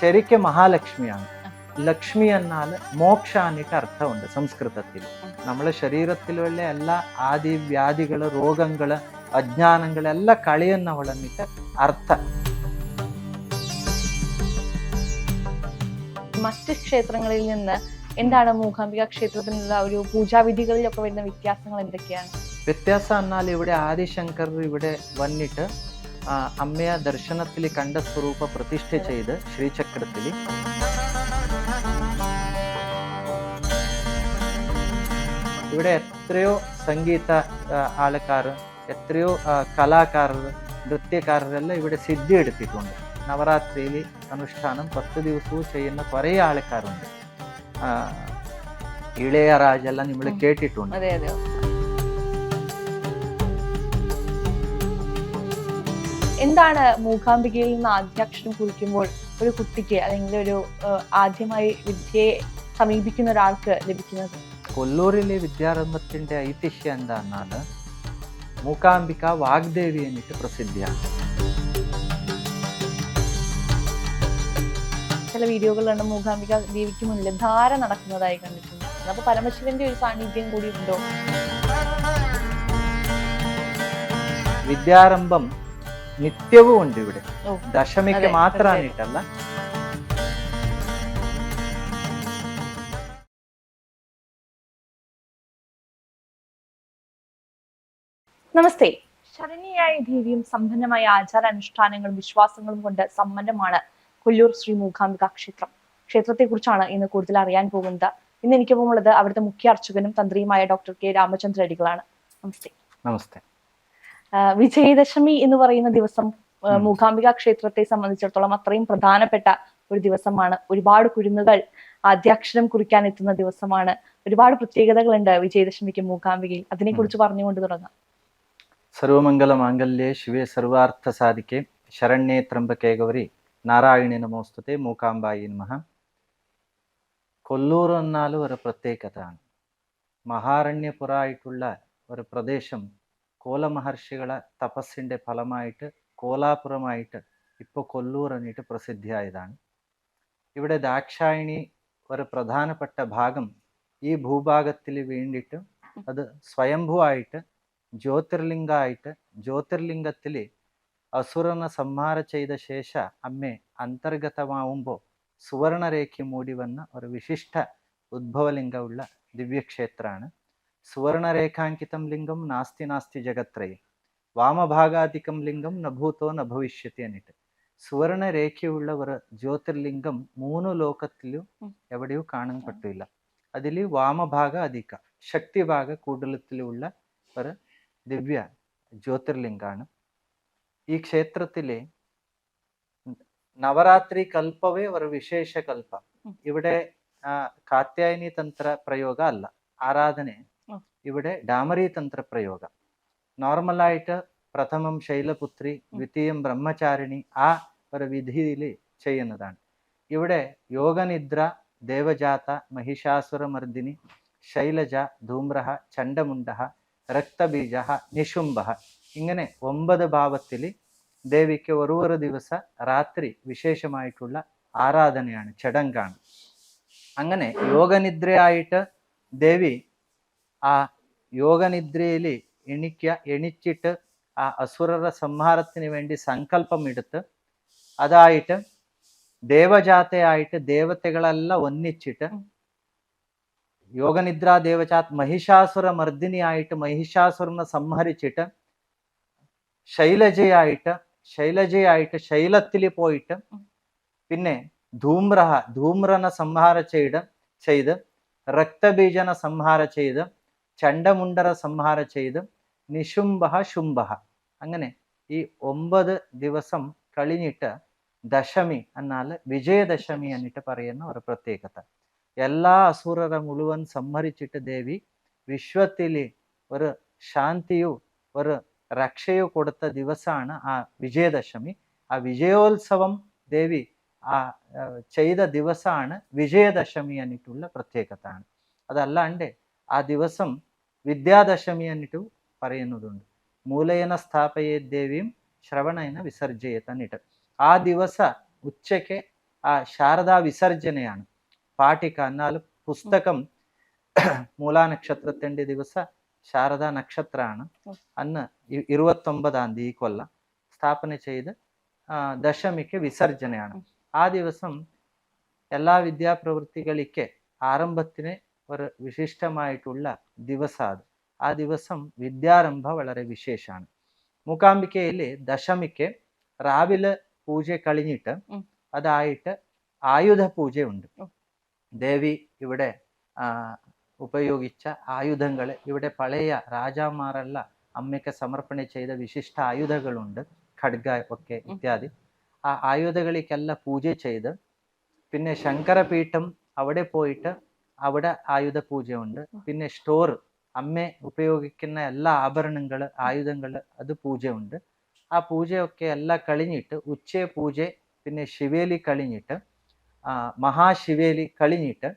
ശരിക്കും മഹാലക്ഷ്മിയാണ്. ലക്ഷ്മി എന്നാൽ മോക്ഷ എന്നിട്ട് അർത്ഥമുണ്ട് സംസ്കൃതത്തിൽ. നമ്മളെ ശരീരത്തിലുള്ള എല്ലാ ആദി വ്യാധികൾ രോഗങ്ങൾ അജ്ഞാനങ്ങളെല്ലാം കളയുന്നവളെന്നിട്ട് അർത്ഥം. മറ്റ് ക്ഷേത്രങ്ങളിൽ നിന്ന് എന്താണ് മൂകാംബിക ക്ഷേത്രത്തിനുള്ള ഒരു പൂജാവിധികളിലൊക്കെ വരുന്ന വ്യത്യാസങ്ങൾ എന്തൊക്കെയാണ്? വ്യത്യാസം എന്നാൽ ഇവിടെ ആദിശങ്കർ ഇവിടെ വന്നിട്ട് അമ്മയെ ദർശനത്തിൽ കണ്ട സ്വരൂപ പ്രതിഷ്ഠ ചെയ്ത് ശ്രീചക്രത്തിൽ. ഇവിടെ എത്രയോ സംഗീത ആൾക്കാർ എത്രയോ കലാകാരർ നൃത്യകാരരെല്ലാം ഇവിടെ സിദ്ധി എടുത്തിട്ടുണ്ട്. നവരാത്രിയിൽ അനുഷ്ഠാനം പത്ത് ദിവസവും ചെയ്യുന്ന കുറേ ആൾക്കാരുണ്ട്. ഇളയ ഇളയരാജെല്ലാം നമ്മൾ അതെ കേട്ടിട്ടുണ്ട് എന്താണ് മൂകാംബികയിൽ നിന്ന് ആദ്യാക്ഷരം കുറിക്കുമ്പോൾ ഒരു കുട്ടിക്ക് അല്ലെങ്കിൽ ഒരു ആദ്യമായി വിദ്യയെ സമീപിക്കുന്ന ഒരാൾക്ക് ലഭിക്കുന്നത്? കൊല്ലൂരിലെ വിദ്യാരംഭത്തിന്റെ ഐതിഹ്യം എന്താണെന്നാണ് മൂകാംബിക വാഗ്ദേവി എന്നിട്ട് പ്രസിദ്ധിയാണ് ചില വീഡിയോകളിലാണ് മൂകാംബിക ദേവിക്ക് മുന്നിൽ ധാര നടക്കുന്നതായി കണ്ടിട്ടുണ്ട്. അപ്പൊ പരമശിവന്റെ ഒരു സാന്നിധ്യം കൂടി ഉണ്ടോ? വിദ്യാരംഭം നിത്യവും ഉണ്ട് ഇവിടെ. ദശമിക്ക് മാത്രമായിട്ടല്ല നമസ്തേ. ശരണീയായ ദേവിയും സമ്പന്നമായ ആചാര അനുഷ്ഠാനങ്ങളും വിശ്വാസങ്ങളും കൊണ്ട് സമ്പന്നമാണ് കൊല്ലൂർ ശ്രീ മൂകാംബിക ക്ഷേത്രം. ക്ഷേത്രത്തെ കുറിച്ചാണ് ഇന്ന് കൂടുതൽ അറിയാൻ പോകുന്നത്. ഇന്ന് എനിക്കൊപ്പം ഉള്ളത് അവിടുത്തെ മുഖ്യ അർച്ചകനും തന്ത്രിയുമായ ഡോക്ടർ കെ രാമചന്ദ്ര അടികളാണ്. നമസ്തേ. നമസ്തേ. വിജയദശമി എന്ന് പറയുന്ന ദിവസം മൂകാംബിക ക്ഷേത്രത്തെ സംബന്ധിച്ചിടത്തോളം അത്രയും പ്രധാനപ്പെട്ട ഒരു ദിവസമാണ്. ഒരുപാട് കുരുന്നുകൾ ആദ്യാക്ഷരം കുറിക്കാൻ എത്തുന്ന ദിവസമാണ്. ഒരുപാട് പ്രത്യേകതകളുണ്ട് വിജയദശമിക്ക് മൂകാംബികയിൽ. അതിനെക്കുറിച്ച് പറഞ്ഞുകൊണ്ട് തുടങ്ങാം. സർവമംഗല മാംഗല്യേ ശിവേ സർവാർത്ഥ സാധിക്കെ. ശരണ്യേ ത്രംബകേ ഗൗരി നാരായണി നമോസ്തുതേ. മൂകാംബായി നമഹ കൊല്ലൂർ എന്നാൽ ഒരു പ്രത്യേകതയാണ്. മഹാരണ്യപുറായിട്ടുള്ള ഒരു പ്രദേശം മഹർഷികളെ തപസ്സിന്റെ ഫലമായിട്ട് കോലാപുരമായിട്ട് ഇപ്പോൾ കൊല്ലൂർ എന്നിട്ട് പ്രസിദ്ധിയായതാണ്. ഇവിടെ ദാക്ഷായണി ഒരു പ്രധാനപ്പെട്ട ഭാഗം ഈ ഭൂഭാഗത്തിൽ വേണ്ടിയിട്ട് അത് സ്വയംഭുവായിട്ട് ജ്യോതിർലിംഗമായിട്ട് ജ്യോതിർലിംഗത്തിൽ അസുരനെ സംഹാര ചെയ്ത ശേഷ അമ്മേ അന്തർഗതമാവുമ്പോൾ സുവർണരേഖ മൂടി വന്ന ഒരു വിശിഷ്ട ഉദ്ഭവലിംഗമുള്ള ദിവ്യക്ഷേത്രമാണ്. സുവർണരേഖാങ്കിതം ലിംഗം നാസ്തി നാസ്തി ജഗത്രയം വാമഭാഗാധികം ലിംഗം നഭൂതോ നഭവിഷ്യത്തി എന്നിട്ട് സുവർണരേഖയുള്ള ഒരു ജ്യോതിർലിംഗം മൂന്ന് ലോകത്തിലും. എവിടെയും കാണാൻ പറ്റില്ല അതിൽ വാമഭാഗ അധിക ശക്തിഭാഗ കൂടുതലത്തിലുള്ള ഒരു ദിവ്യ ജ്യോതിർലിംഗാണ്. ഈ ക്ഷേത്രത്തിലെ നവരാത്രി കൽപ്പവേ ഒരു വിശേഷ കൽപ്പ ഇവിടെ കാത്യായനി തന്ത്ര പ്രയോഗ അല്ല. ആരാധನೆ ഉം. ഇവിടെ ഡാമറി തന്ത്ര പ്രയോഗ നോർമലായിട്ട് പ്രഥമം ശൈലപുത്രി ദ്വിതീയം ബ്രഹ്മചാരിണി ആ ഒരു വിധിയിൽ ചെയ്യുന്നതാണ്. ഇവിടെ യോഗനിദ്ര ദേവജാത മഹിഷാസുരമർദിനി ശൈലജ ധൂമ്രഹ ചണ്ടമുണ്ട രക്തബീജ നിശുംഭ ഇങ്ങനെ ഒമ്പത് ഭാവത്തിൽ ദേവിക്ക് ഒരു ഒരു ദിവസ രാത്രി വിശേഷമായിട്ടുള്ള ആരാധനയാണ് ചടങ്കാണ് അങ്ങനെ യോഗനിദ്രയായിട്ട് ദേവി ആ യോഗനിദ്രയിൽ എണിക്ക എണിച്ചിട്ട് ആ അസുരരുടെ സംഹാരത്തിന് വേണ്ടി സങ്കല്പം എടുത്ത് അതായിട്ട് ദേവജാതയായിട്ട് ദേവതകളെല്ലാം ഒന്നിച്ചിട്ട് ഉം. യോഗനിദ്രാ ദേവജാത് മഹിഷാസുര മർദിനിയായിട്ട് മഹിഷാസുരനെ സംഹരിച്ചിട്ട് ശൈലജയായിട്ട് ശൈലജയായിട്ട് ശൈലത്തിൽ പോയിട്ട് ഉം. പിന്നെ ധൂമ്രഹ ധൂമ്രനെ സംഹാര ചെയ്ത് ചെയ്ത് രക്തബീജന സംഹാര ചെയ്ത് ചണ്ടമുണ്ടര സംഹാര ചെയ്ത് നിശുംഭ ശുംഭ. അങ്ങനെ ഈ ഒമ്പത് ദിവസം കഴിഞ്ഞിട്ട് ദശമി എന്നാൽ വിജയദശമി എന്നിട്ട് പറയുന്ന ഒരു പ്രത്യേകത. എല്ലാ അസുരരെ മുഴുവൻ സംഹരിച്ചിട്ട് ദേവി വിശ്വത്തിലെ ഒരു ശാന്തിയോ ഒരു രക്ഷയോ കൊടുത്ത ദിവസമാണ് ആ വിജയദശമി. ആ വിജയോത്സവം ദേവി ആ ചെയ്ത ദിവസമാണ് വിജയദശമി എന്നിട്ടുള്ള പ്രത്യേകതയാണ്. അതല്ലാണ്ട് ആ ദിവസം വിദ്യാദശമി എന്നിട്ട് പറയുന്നതുണ്ട്. മൂലയന സ്ഥാപയേ ദേവിയും ശ്രവണയന വിസർജയത് എന്നിട്ട് ആ ദിവസ ഉച്ചയ്ക്ക് ആ ശാരദാ വിസർജനയാണ് പാട്ടിക്ക എന്നാൽ പുസ്തകം മൂലാ ദിവസ ശാരദാ നക്ഷത്രമാണ്. അന്ന് ഇരുപത്തൊമ്പതാം തീയതി കൊല്ലം സ്ഥാപന ചെയ്ത് ദശമിക്ക് വിസർജനയാണ് ആ ദിവസം എല്ലാ വിദ്യാപ്രവൃത്തികളിക്ക് ആരംഭത്തിന് ഒരു വിശിഷ്ടമായിട്ടുള്ള ದಿವಸಾದ್ ആ ദിവസം വിദ്യാരംഭ വളരെ വിശേഷമാണ് മൂക്കാംബിക്കയിലെ ദശമിക്ക് രാവിലെ പൂജ കഴിഞ്ഞിട്ട് അതായിട്ട് ആയുധ പൂജയുണ്ട്. ദേവി ഇവിടെ ഉപയോഗിച്ച ആയുധങ്ങൾ ഇവിടെ പഴയ രാജാമാരല്ല അമ്മയ്ക്ക് സമർപ്പണ ചെയ്ത വിശിഷ്ട ആയുധങ്ങളുണ്ട് ഖഡ്ഗ ഒക്കെ ഇത്യാദി. ആ ആയുധകളിക്കെല്ലാം പൂജ ചെയ്ത് പിന്നെ ശങ്കരപീഠം അവിടെ പോയിട്ട് അവിടെ ആയുധ പൂജയുണ്ട് പിന്നെ സ്റ്റോർ അമ്മ ഉപയോഗിക്കുന്ന എല്ലാ ആഭരണങ്ങൾ ആയുധങ്ങൾ അത് പൂജയുണ്ട്. ആ പൂജയൊക്കെ എല്ലാം കഴിഞ്ഞിട്ട് ഉച്ച പൂജ പിന്നെ ശിവേലി കഴിഞ്ഞിട്ട് മഹാശിവേലി കഴിഞ്ഞിട്ട്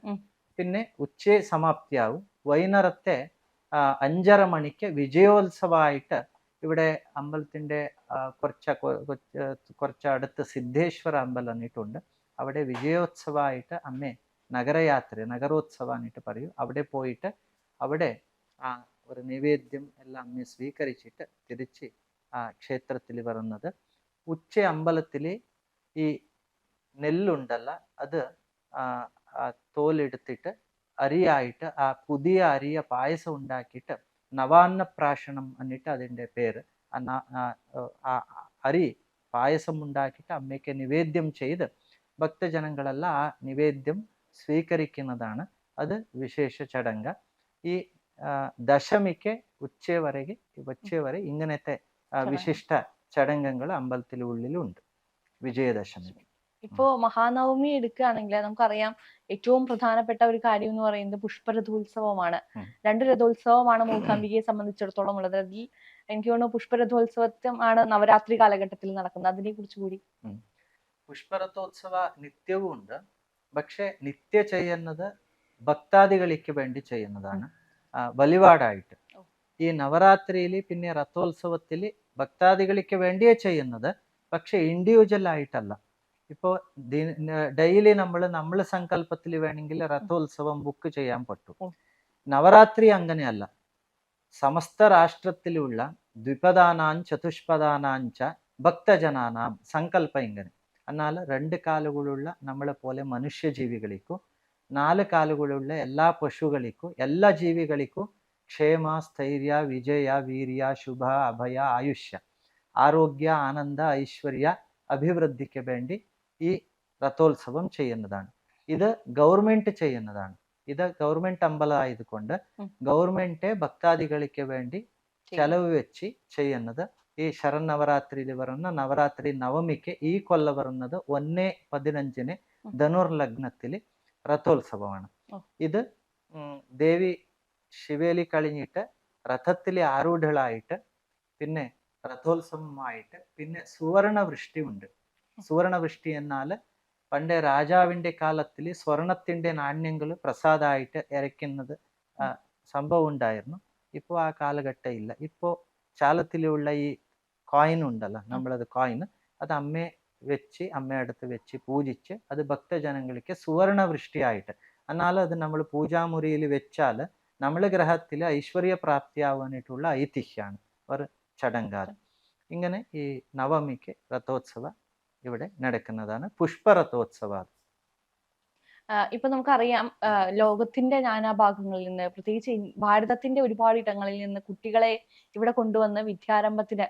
പിന്നെ ഉച്ച സമാപ്തിയാവും. വൈകുന്നേരത്തെ അഞ്ചര മണിക്ക് വിജയോത്സവമായിട്ട് ഇവിടെ അമ്പലത്തിന്റെ കുറച്ച് കുറച്ച് അടുത്ത് സിദ്ധേശ്വര അമ്പലം എന്നിട്ടുണ്ട് അവിടെ വിജയോത്സവമായിട്ട് അമ്മേ നഗരയാത്ര നഗരോത്സവ എന്നിട്ട് പറയും. അവിടെ പോയിട്ട് അവിടെ ആ ഒരു നിവേദ്യം എല്ലാം അമ്മയെ സ്വീകരിച്ചിട്ട് തിരിച്ച് ആ ക്ഷേത്രത്തിൽ വരുന്നത്. ഉച്ച അമ്പലത്തിൽ ഈ നെല്ലുണ്ടല്ല അത് തോലെടുത്തിട്ട് അരിയായിട്ട് ആ പുതിയ അരിയ പായസം ഉണ്ടാക്കിയിട്ട് നവാന്ന പ്രാശനം എന്നിട്ട് അതിന്റെ പേര് ആ അരി പായസം ഉണ്ടാക്കിയിട്ട് അമ്മയ്ക്ക് നിവേദ്യം ചെയ്ത് ഭക്തജനങ്ങളെല്ലാം ആ നിവേദ്യം സ്വീകരിക്കുന്നതാണ് അത് വിശേഷ ചടങ്ങ്. ഈ ദശമിക്ക് ഉച്ചവരെ ഇങ്ങനത്തെ വരെ ഇങ്ങനത്തെ വിശിഷ്ട ചടങ്ങുകൾ അമ്പലത്തിനുള്ളിലുണ്ട് വിജയദശമി ഇപ്പോ മഹാനവമി എടുക്കുകയാണെങ്കിൽ നമുക്കറിയാം ഏറ്റവും പ്രധാനപ്പെട്ട ഒരു കാര്യം എന്ന് പറയുന്നത് പുഷ്പരഥോത്സവമാണ്. രണ്ട് രഥോത്സവമാണ് മൂകാംബികയെ സംബന്ധിച്ചിടത്തോളം ഉള്ളത്. അതിൽ എനിക്ക് തോന്നുന്നു പുഷ്പരഥോത്സവം ആണ് നവരാത്രി കാലഘട്ടത്തിൽ നടക്കുന്നത്. അതിനെ കുറിച്ച് കൂടി പുഷ്പരഥോത്സവ നിത്യവും ഉണ്ട് പക്ഷെ നിത്യ ചെയ്യുന്നത് ഭക്താദികളിക്ക് വേണ്ടി ചെയ്യുന്നതാണ്. വലിവാടായിട്ട് ഈ നവരാത്രിയിൽ പിന്നെ രഥോത്സവത്തിൽ ഭക്താദികളിക്ക് വേണ്ടിയേ ചെയ്യുന്നത് പക്ഷെ ഇൻഡിവിജ്വൽ ആയിട്ടല്ല. ഇപ്പോൾ ഡെയിലി നമ്മൾ നമ്മൾ സങ്കല്പത്തിൽ വേണമെങ്കിൽ രഥോത്സവം ബുക്ക് ചെയ്യാൻ പറ്റും. നവരാത്രി അങ്ങനെയല്ല. സമസ്ത രാഷ്ട്രത്തിലുള്ള ദ്വിപദാനാം ചതുഷ്പദാനാഞ്ച ഭക്തജനാനാം സങ്കല്പ ഇങ്ങനെ. എന്നാൽ രണ്ട് കാലുകളുള്ള നമ്മളെ പോലെ മനുഷ്യ ജീവികൾക്കും നാല് കാലുകളുള്ള എല്ലാ പശുകൾക്കും എല്ലാ ജീവികൾക്കും ക്ഷേമ സ്ഥൈര്യ വിജയ വീര്യ ശുഭ അഭയ ആയുഷ്യ ആരോഗ്യ ആനന്ദ ഐശ്വര്യ അഭിവൃദ്ധിക്ക് വേണ്ടി ഈ രഥോത്സവം ചെയ്യുന്നതാണ്. ഇത് ഗവൺമെന്റ് ചെയ്യുന്നതാണ്. ഇത് ഗവൺമെന്റ് അമ്പലമായതുകൊണ്ട് ഗവൺമെന്റ് ഭക്താദികൾക്ക് വേണ്ടി ചെലവ് വെച്ച് ചെയ്യുന്നത് ഈ ശരന്നവരാത്രിയിൽ വരുന്ന നവരാത്രി നവമിക്ക് ഈ കൊല്ല വരുന്നത് ഒന്നേ പതിനഞ്ചിന്. ധനുർ ലഗ്നത്തിൽ രഥോത്സവമാണ്. ഇത് ദേവി ശിവേലി കഴിഞ്ഞിട്ട് രഥത്തിലെ ആരൂഢളായിട്ട് പിന്നെ രഥോത്സവമായിട്ട് പിന്നെ സുവർണവൃഷ്ടി ഉണ്ട് സുവർണവൃഷ്ടി എന്നാൽ എന്നാൽ പണ്ട് രാജാവിന്റെ കാലത്തിൽ സ്വർണത്തിന്റെ നാണ്യങ്ങൾ പ്രസാദമായിട്ട് ഇറക്കുന്നത് ആ, സംഭവം ഉണ്ടായിരുന്നു. ഇപ്പോൾ ആ കാലഘട്ടം ഇല്ല. ഇപ്പോൾ ചാലത്തിലുള്ള ഈ കോയിൻ ഉണ്ടല്ലോ നമ്മളത് കോയിൻ അത് അമ്മയെ വെച്ച് അമ്മയടുത്ത് വെച്ച് പൂജിച്ച് അത് ഭക്തജനങ്ങൾക്ക് സുവർണ വൃഷ്ടിയായിട്ട് എന്നാൽ അത് നമ്മൾ പൂജാമുറിയിൽ വെച്ചാൽ നമ്മളെ ഗ്രഹത്തിൽ ഐശ്വര്യ പ്രാപ്തിയാവാനായിട്ടുള്ള ഐതിഹ്യമാണ്. ഒരു ചടങ്ങാത് ഇങ്ങനെ ഈ നവമിക്ക് രഥോത്സവ ഇവിടെ നടക്കുന്നതാണ്. പുഷ്പരഥോത്സവ ആഹ് ഇപ്പൊ നമുക്കറിയാം ലോകത്തിന്റെ നാനാഭാഗങ്ങളിൽ നിന്ന് പ്രത്യേകിച്ച് ഭാരതത്തിന്റെ ഒരുപാട് ഇടങ്ങളിൽ നിന്ന് കുട്ടികളെ ഇവിടെ കൊണ്ടുവന്ന് വിദ്യാരംഭത്തിന്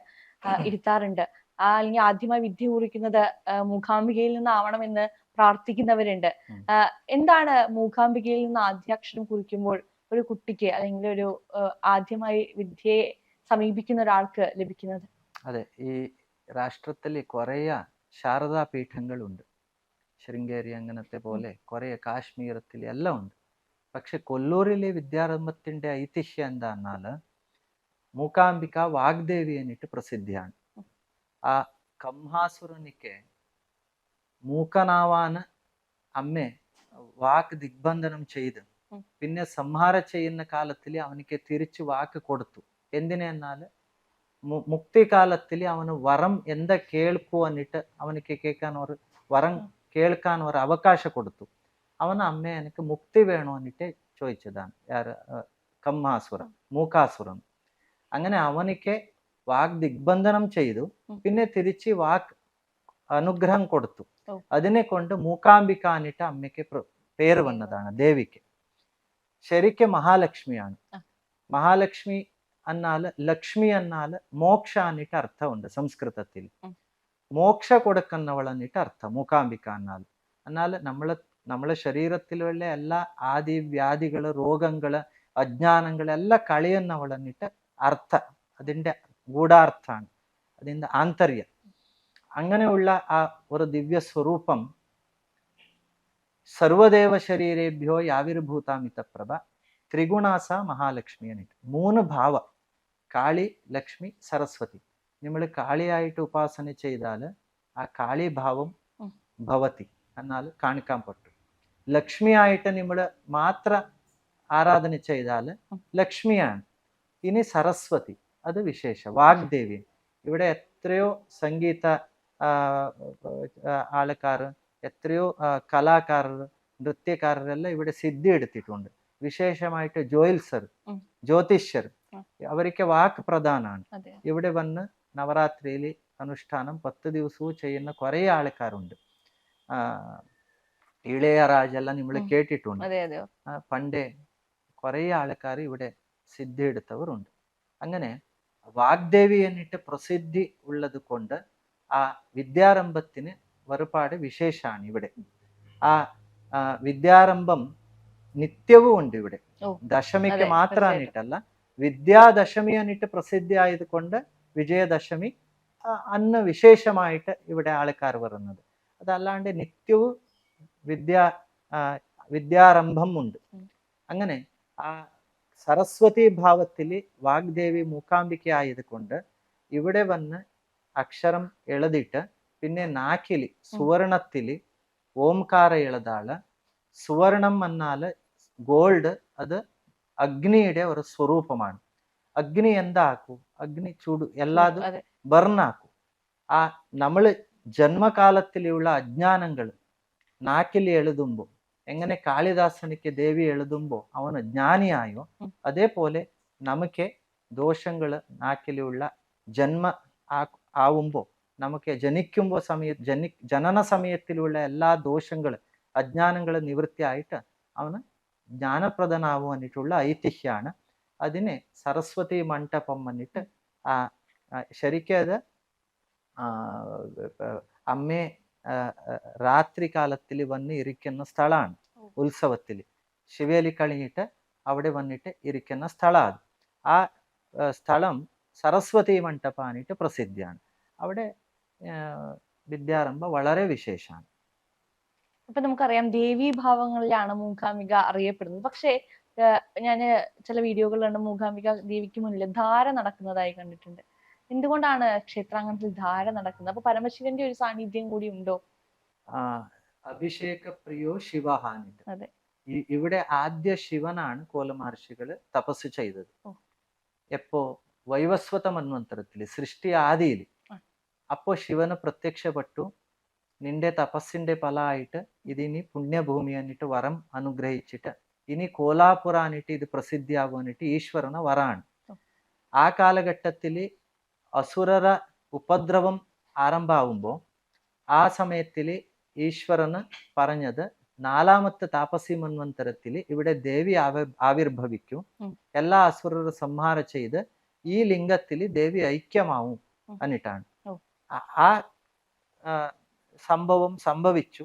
ഇരുത്താറുണ്ട്. ആ അല്ലെങ്കിൽ ആദ്യമായി വിദ്യ കുറിക്കുന്നത് മൂകാംബികയിൽ നിന്നാവണമെന്ന് പ്രാർത്ഥിക്കുന്നവരുണ്ട്. എന്താണ് മൂകാംബികയിൽ നിന്ന് ആദ്യാക്ഷരം കുറിക്കുമ്പോൾ ഒരു കുട്ടിക്ക് അല്ലെങ്കിൽ ഒരു ആദ്യമായി വിദ്യയെ സമീപിക്കുന്ന ഒരാൾക്ക് ലഭിക്കുന്നത്? അതെ ഈ രാഷ്ട്രത്തിൽ കുറേ ശാരദാ പീഠങ്ങളുണ്ട് ശൃംഗേരി അങ്ങനത്തെ പോലെ കുറേ കാശ്മീരത്തിൽ എല്ലാം ഉണ്ട്. പക്ഷെ കൊല്ലൂരിലെ വിദ്യാരംഭത്തിന്റെ ഐതിഹ്യം എന്താന്നാൽ മൂകാംബിക വാഗ്ദേവി എന്നിട്ട് പ്രസിദ്ധിയാണ് ആ കംഹാസുരനിക്ക് മൂക്കനാവാന് അമ്മ വാക്ക് ദിഗ്ബന്ധനം ചെയ്ത് പിന്നെ സംഹാര ചെയ്യുന്ന കാലത്തിൽ അവനിക്ക് തിരിച്ചു വാക്ക് കൊടുത്തു. എന്തിനെന്നാൽ മുക്തി കാലത്തിൽ അവന് വരം എന്താ കേൾക്കൂ എന്നിട്ട് അവനിക്ക് കേൾക്കാൻ ഒരു വരം കേൾക്കാൻ ഒരു അവകാശം കൊടുത്തു അവൻ അമ്മ എനിക്ക് മുക്തി വേണോ എന്നിട്ട് ചോദിച്ചതാണ് യാര് ആ, കമ്മാസുരൻ മൂക്കാസുരൻ അങ്ങനെ അവനിക്ക് വാഗ് ദിഗ്ബന്ധനം ചെയ്തു ഉം. പിന്നെ തിരിച്ച് വാക്ക് അനുഗ്രഹം കൊടുത്തു ഓ. അതിനെ കൊണ്ട് മൂക്കാംബിക എന്നിട്ട് അമ്മയ്ക്ക് പ്ര- പേര് വന്നതാണ് ദേവിക്ക് ശരിക്കും മഹാലക്ഷ്മിയാണ് ആ. മഹാലക്ഷ്മി എന്നാൽ ലക്ഷ്മി എന്നാൽ മോക്ഷ എന്നിട്ട് അർത്ഥമുണ്ട് സംസ്കൃതത്തിൽ ഉം. മോക്ഷ കൊടുക്കുന്നവൾ എന്നിട്ട് അർത്ഥം മൂകാംബിക എന്നാൽ. എന്നാൽ നമ്മൾ നമ്മളെ ശരീരത്തിലുള്ള എല്ലാ ആദി വ്യാധികൾ രോഗങ്ങൾ അജ്ഞാനങ്ങൾ എല്ലാം കളയുന്നവൾ എന്നിട്ട് അർത്ഥ അതിന്റെ ഗൂഢാർത്ഥാണ് അതിന്റെ ആന്തര്യം അങ്ങനെയുള്ള ആ ഒരു ദിവ്യ സ്വരൂപം സർവദേവ ശരീരേഭ്യോ യാവിർഭൂതാമിത പ്രഭ ത്രിഗുണാസ മഹാലക്ഷ്മി എന്നിട്ട് മൂന്ന് ഭാവ കാളി ലക്ഷ്മി സരസ്വതി. നമ്മൾ കാളിയായിട്ട് ഉപാസന ചെയ്താൽ ആ കാളിഭാവം ഭവതി എന്നാൽ കാണിക്കാൻ പറ്റും. ലക്ഷ്മിയായിട്ട് നമ്മൾ മാത്ര ആരാധന ചെയ്താൽ ലക്ഷ്മിയാണ്. ഇനി സരസ്വതി അത് വിശേഷ. വാഗ്ദേവി. ഇവിടെ എത്രയോ സംഗീത ആൾക്കാർ എത്രയോ കലാകാരർ നൃത്യക്കാരെല്ലാം ഇവിടെ സിദ്ധി എടുത്തിട്ടുണ്ട്. വിശേഷമായിട്ട് ജോയിൽസർ ജ്യോതിഷർ ജ്യോതിഷ്യർ അവർക്ക് വാക്ക് പ്രധാനമാണ് ഇവിടെ വന്ന് നവരാത്രിയിൽ അനുഷ്ഠാനം പത്ത് ദിവസവും ചെയ്യുന്ന കുറേ ആൾക്കാരുണ്ട്. ഇളയരാജെല്ലാം നമ്മൾ. കേട്ടിട്ടുണ്ട്. പണ്ടേ കുറേ ആൾക്കാർ ഇവിടെ സിദ്ധി എടുത്തവരുണ്ട്. അങ്ങനെ വാഗ്ദേവി എന്നിട്ട് പ്രസിദ്ധി ഉള്ളത് കൊണ്ട് ആ വിദ്യാരംഭത്തിന് ഒരുപാട് വിശേഷമാണ് ഇവിടെ. ആ വിദ്യാരംഭം നിത്യവും ഉണ്ട് ഇവിടെ. ദശമിക്ക് മാത്രമായിട്ടല്ല വിദ്യാദശമി എന്നിട്ട് പ്രസിദ്ധി ആയതുകൊണ്ട് വിജയദശമി അന്ന് വിശേഷമായിട്ട് ഇവിടെ ആൾക്കാർ വരുന്നത്. അതല്ലാണ്ട് നിത്യവും വിദ്യാ വിദ്യാരംഭം ഉണ്ട്. അങ്ങനെ ആ സരസ്വതി ഭാവത്തിൽ വാഗ്ദേവി മൂക്കാംബിക ആയതുകൊണ്ട് ഇവിടെ വന്ന് അക്ഷരം എഴുതിയിട്ട് പിന്നെ നാക്കിൽ സുവർണത്തിൽ ഓംകാര എഴുതാൾ. സുവർണം എന്നാൽ ഗോൾഡ് അത് അഗ്നിയുടെ ഒരു സ്വരൂപമാണ്. അഗ്നി എന്താ ആക്കൂ അഗ്നി ചൂട് എല്ലാതും ബർണാക്കൂ. ആ നമ്മൾ ജന്മകാലത്തിലുള്ള അജ്ഞാനങ്ങൾ നാക്കിൽ എഴുതുമ്പോൾ എങ്ങനെ കാളിദാസനിക്ക് ദേവി എഴുതുമ്പോൾ അവന് ജ്ഞാനിയായോ അതേപോലെ നമുക്ക് ദോഷങ്ങൾ നാക്കിലുള്ള ജന്മ ആവുമ്പോ ആവുമ്പോൾ നമുക്ക് ജനിക്കുമ്പോൾ സമയ ജനി ജനന സമയത്തിലുള്ള എല്ലാ ദോഷങ്ങൾ അജ്ഞാനങ്ങൾ നിവൃത്തിയായിട്ട് അവന് ജ്ഞാനപ്രദനാവുവാനായിട്ടുള്ള ഐതിഹ്യമാണ് അതിനെ സരസ്വതി മണ്ഡപം എന്നിട്ട് ആ ശരിക്കും അത് അമ്മേ രാത്രി കാലത്തിൽ വന്ന് ഇരിക്കുന്ന സ്ഥലമാണ് ഉത്സവത്തിൽ. ശിവേലി കഴിഞ്ഞിട്ട് അവിടെ വന്നിട്ട് ഇരിക്കുന്ന സ്ഥലമാണ്. ആ സ്ഥലം സരസ്വതി മണ്ഡപാനിട്ട് പ്രസിദ്ധിയാണ്. അവിടെ വിദ്യാരംഭ വിദ്യാരംഭം വളരെ വിശേഷമാണ്. അപ്പൊ നമുക്കറിയാം ദേവീ ഭാവങ്ങളിലാണ് മൂകാംബിക അറിയപ്പെടുന്നത്. പക്ഷേ ഞാൻ ചില വീഡിയോകൾ കണ്ട് മൂകാംബിക ദേവിക്ക് മുന്നിൽ ധാര നടക്കുന്നതായി കണ്ടിട്ടുണ്ട്. എന്തുകൊണ്ടാണ് ക്ഷേത്രാങ്കണത്തിൽ ധാര നടക്കുന്നത്? അപ്പൊ പരമശിവന്റെ ഒരു സാന്നിധ്യം കൂടി ഉണ്ടോ? ആ, അഭിഷേക പ്രിയോ ശിവഹാനി അതെ. ഇവിടെ ആദ്യ ശിവനാണ് കോലമഹർഷികൾ തപസ് ചെയ്തത്. എപ്പോ വൈവസ്വത മന്വന്തരത്തിൽ സൃഷ്ടി ആദിയിൽ ആ. അപ്പോ ശിവന് പ്രത്യക്ഷപ്പെട്ടു. നിന്റെ തപസ്സിന്റെ ഫലമായിട്ട് ഇതിനി പുണ്യഭൂമി എന്നിട്ട് വരം അനുഗ്രഹിച്ചിട്ട് ഇനി കോലാപുരാനിട്ട് ഇത് പ്രസിദ്ധിയാകുവാനിട്ട് ഈശ്വരന വരാണ്. ആ കാലഘട്ടത്തിൽ അസുരര ഉപദ്രവം ആരംഭാവുമ്പോൾ ആ സമയത്തിൽ ഈശ്വരന് പറഞ്ഞത് നാലാമത്തെ താപസി മന്വന്തരത്തിൽ ഇവിടെ ദേവി ആവി ആവിർഭവിക്കും. എല്ലാ അസുരര സംഹാര ചെയ്ത് ഈ ലിംഗത്തിൽ ദേവി ഐക്യമാവും എന്നിട്ടാണ് ആ, സംഭവം സംഭവിച്ചു.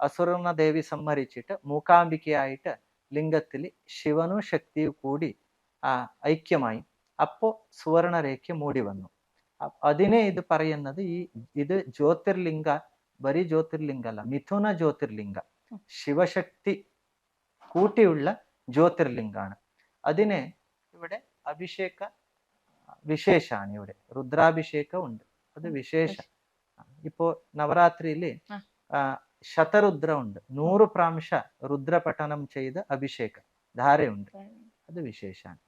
അസുരന ദേവി സംഹരിച്ചിട്ട് മൂകാംബികയായിട്ട് ലിംഗത്തിൽ ശിവനും ശക്തിയും കൂടി ആ ഐക്യമായി. അപ്പോൾ സുവർണരേഖ മൂടി വന്നു അതിനെ ഇത് പറയുന്നത് ഈ ഇത് ജ്യോതിർലിംഗ ബരി ജ്യോതിർലിംഗ അല്ല മിഥുന ജ്യോതിർലിംഗ ശിവശക്തി കൂട്ടിയുള്ള ജ്യോതിർലിംഗാണ്. അതിനെ ഇവിടെ അഭിഷേക വിശേഷാണ് ഇവിടെ. രുദ്രാഭിഷേകം ഉണ്ട്. അത് വിശേഷ. ഇപ്പോ നവരാത്രിയിൽ ശതരുദ്ര ഉണ്ട് നൂറ് പ്രാംശ രുദ്രപഠനം ചെയ്ത് അഭിഷേകം. ധാരയുണ്ട്. അത് വിശേഷാണ്.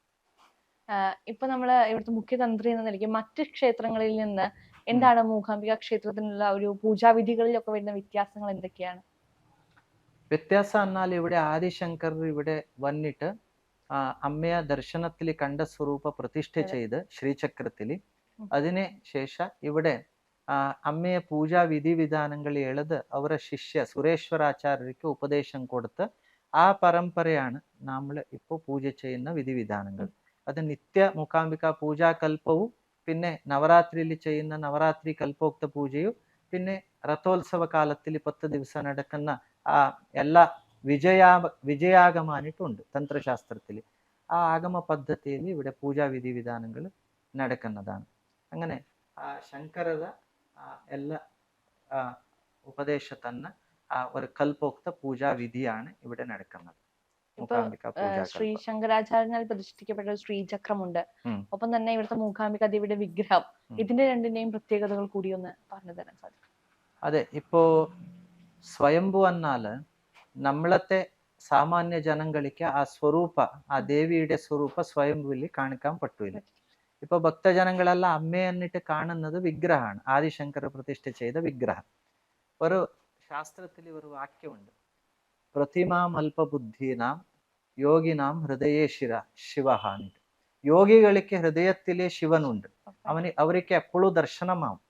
ഇപ്പൊ നമ്മൾ ഇവിടുത്തെ മുഖ്യതന്ത്രി എന്ന നിലയ്ക്ക് മറ്റ് ക്ഷേത്രങ്ങളിൽ നിന്ന് എന്താണ് മൂകാംബിക ക്ഷേത്രത്തിനുള്ള ഒരു പൂജാവിധികളിലൊക്കെ വരുന്ന വ്യത്യാസങ്ങൾ എന്തൊക്കെയാണ്? വ്യത്യാസം എന്നാൽ ഇവിടെ ആദിശങ്കർ ഇവിടെ വന്നിട്ട് അമ്മയെ ദർശനത്തിൽ കണ്ട സ്വരൂപ പ്രതിഷ്ഠ ചെയ്ത് ശ്രീചക്രത്തിൽ. അതിന് ശേഷ ഇവിടെ ಅಮ್ಮೆಯ ಪೂಜಾ ವಿಧಿವಿಧಾನಗಳು ಎಳೆದು ಅವರ ಶಿಷ್ಯ സുരേശ്വരാചാര്യർക്ക് ഉപദേശം കൊടുത്ത് ആ പരമ്പരയാണ് നമ്മൾ ഇപ്പോൾ പൂജ ചെയ്യുന്ന വിധിവിധാനങ്ങൾ അത് നിത്യ മൂകാംബിക പൂജാകൽപ്പവും പിന്നെ നവരാത്രിയിൽ ചെയ്യുന്ന നവരാത്രി കൽപ്പോക്ത പൂജയും പിന്നെ രഥോത്സവ കാലത്തിൽ പത്ത് ദിവസം നടക്കുന്ന ആ എല്ലാ വിജയാ വിജയാഗമാനിട്ടുണ്ട് തന്ത്രശാസ്ത്രത്തിൽ ആ ആഗമ പദ്ധതിയിൽ ഇവിടെ പൂജാ വിധിവിധാനങ്ങൾ നടക്കുന്നതാണ് അങ്ങനെ ಆ എല്ല ഉപദേശത്തന്ന് ഒരു കൽപ്പോക്ത പൂജാ വിധിയാണ് ഇവിടെ നടക്കുന്നത്. ശ്രീ ശങ്കരാചാര്യനാൽ പ്രതിഷ്ഠിക്കപ്പെട്ട ഒരു ശ്രീചക്രമുണ്ട്. ഒപ്പം തന്നെ ഇവിടുത്തെ മൂകാംബിക ദേവിയുടെ വിഗ്രഹം ഇതിന്റെ രണ്ടിന്റെയും പ്രത്യേകതകൾ കൂടി ഒന്ന് പറഞ്ഞു തരാൻ സാധിക്കും. അതെ ഇപ്പോ സ്വയംഭു എന്നാൽ നമ്മളത്തെ സാമാന്യ ജനങ്ങൾക്ക് ആ സ്വരൂപ ആ ദേവിയുടെ സ്വരൂപ സ്വയംഭുവിൽ കാണിക്കാൻ പറ്റൂല. ഇപ്പൊ ഭക്തജനങ്ങളെല്ലാം അമ്മയെന്നിട്ട് കാണുന്നത് വിഗ്രഹമാണ്. ആദിശങ്കർ പ്രതിഷ്ഠ ചെയ്ത വിഗ്രഹം. ഒരു ശാസ്ത്രത്തിൽ ഒരു വാക്യമുണ്ട്. പ്രതിമാം അല്പബുദ്ധിനാം യോഗിനാം ഹൃദയേശിര ശിവ എന്നിട്ട്. യോഗികൾക്ക് ഹൃദയത്തിലെ ശിവനുണ്ട്. അവന് അവർക്ക് എപ്പോഴും ദർശനമാവും.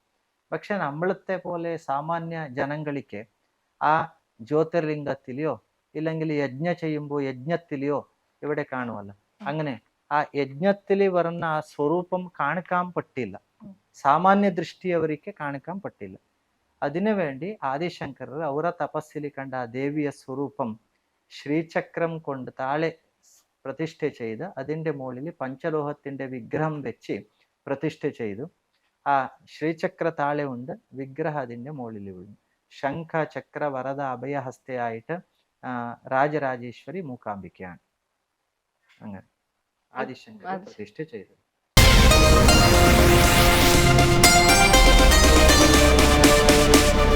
പക്ഷെ നമ്മളത്തെ പോലെ സാമാന്യ ജനങ്ങൾക്ക് ആ ജ്യോതിർലിംഗത്തിലെയോ ഇല്ലെങ്കിൽ യജ്ഞ ചെയ്യുമ്പോൾ യജ്ഞത്തിലെയോ ഇവിടെ കാണുമല്ലോ. അങ്ങനെ ആ യജ്ഞത്തിൽ വരുന്ന ആ സ്വരൂപം കാണിക്കാൻ പറ്റില്ല. സാമാന്യ ദൃഷ്ടി അവർക്ക് കാണിക്കാൻ പറ്റില്ല. അതിനുവേണ്ടി ആദിശങ്കരർ അവರ തപസ്സിൽ കണ്ട ആ ദേവിയ സ്വരൂപം ശ്രീചക്രം കൊണ്ട് താഴെ പ്രതിഷ്ഠ ചെയ്ത് അതിന്റെ മുകളിൽ പഞ്ചലോഹത്തിന്റെ വിഗ്രഹം വെച്ച് പ്രതിഷ്ഠ ചെയ്തു. ആ ശ്രീചക്ര താഴെ ഉണ്ട് വിഗ്രഹം അതിന്റെ മുകളിൽ വീഴുന്നു ശംഖ ചക്ര വരദ അഭയഹസ്തയായിട്ട് രാജരാജേശ്വരി മൂകാംബികയാണ് അങ്ങനെ. ആദിശങ്കർ ആദിശ- പ്രതിഷ്ഠ ചെയ്തത്